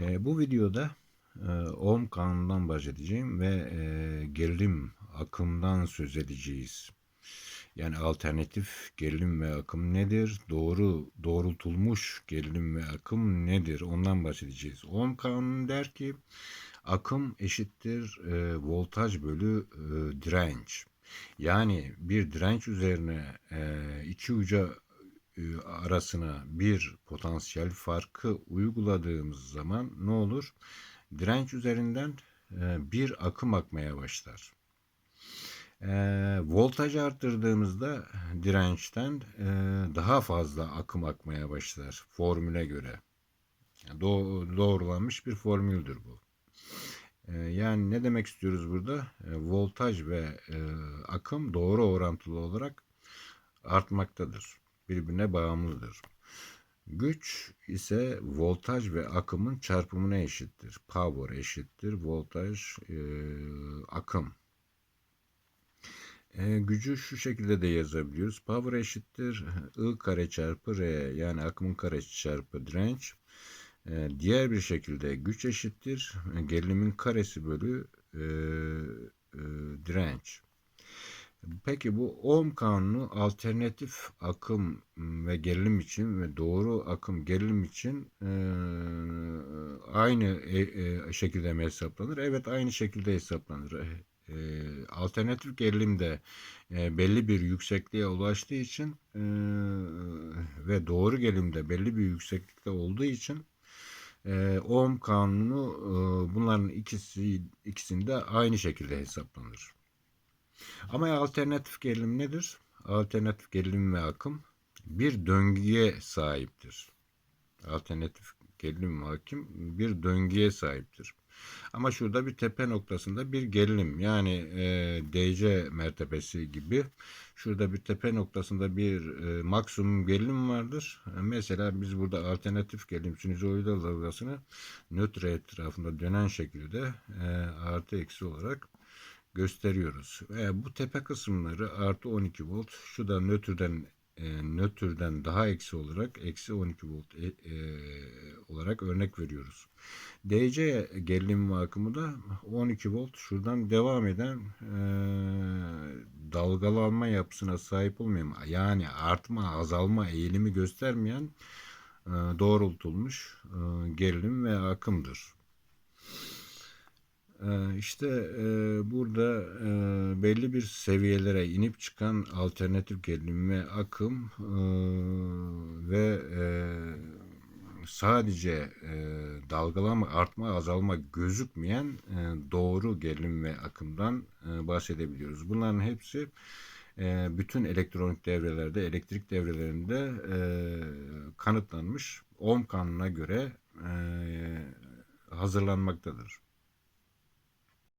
E, bu videoda e, Ohm kanunundan bahsedeceğim ve e, gerilim akımdan söz edeceğiz. Yani alternatif gerilim ve akım nedir? Doğru doğrultulmuş gerilim ve akım nedir? Ondan bahsedeceğiz. Ohm kanunu der ki akım eşittir e, voltaj bölü e, direnç. Yani bir direnç üzerine e, iki uca arasına bir potansiyel farkı uyguladığımız zaman ne olur? Direnç üzerinden e, bir akım akmaya başlar. E, voltaj arttırdığımızda dirençten e, daha fazla akım akmaya başlar formüle göre. Doğrulanmış bir formüldür bu. Yani ne demek istiyoruz burada? Voltaj ve akım doğru orantılı olarak artmaktadır. Birbirine bağımlıdır. Güç ise voltaj ve akımın çarpımına eşittir. Power eşittir voltaj e, akım. E, gücü şu şekilde de yazabiliyoruz. Power eşittir I kare çarpı R yani akımın karesi çarpı direnç. E, diğer bir şekilde güç eşittir gerilimin karesi bölü e, e, direnç. Peki bu Ohm kanunu alternatif akım ve gerilim için ve doğru akım gerilim için e, aynı e, e, şekilde mi hesaplanır? Evet aynı şekilde hesaplanır. E, alternatif gerilim de e, belli bir yüksekliğe ulaştığı için e, ve doğru gerilim de belli bir yükseklikte olduğu için e, Ohm kanunu e, bunların ikisi ikisinde aynı şekilde hesaplanır. Ama alternatif gerilim nedir? Alternatif gerilim ve akım bir döngüye sahiptir. Alternatif gerilim ve akım bir döngüye sahiptir. Ama şurada bir tepe noktasında bir gerilim yani e, DC mertebesi gibi şurada bir tepe noktasında bir e, maksimum gerilim vardır. E, mesela biz burada alternatif gerilim sinüzoidal dalgasını nötr etrafında dönen şekilde e, artı eksi olarak gösteriyoruz. Ve bu tepe kısımları artı 12 volt. Şu da nötrden e, nötrden daha eksi olarak eksi 12 volt e, e, olarak örnek veriyoruz. DC gerilim akımı da 12 volt şuradan devam eden e, dalgalanma yapısına sahip olmayan yani artma azalma eğilimi göstermeyen e, doğrultulmuş e, gerilim ve akımdır. İşte burada belli bir seviyelere inip çıkan alternatif gerilim ve akım ve sadece dalgalama, artma, azalma gözükmeyen doğru gerilim ve akımdan bahsedebiliyoruz. Bunların hepsi bütün elektronik devrelerde, elektrik devrelerinde kanıtlanmış Ohm kanununa göre hazırlanmaktadır.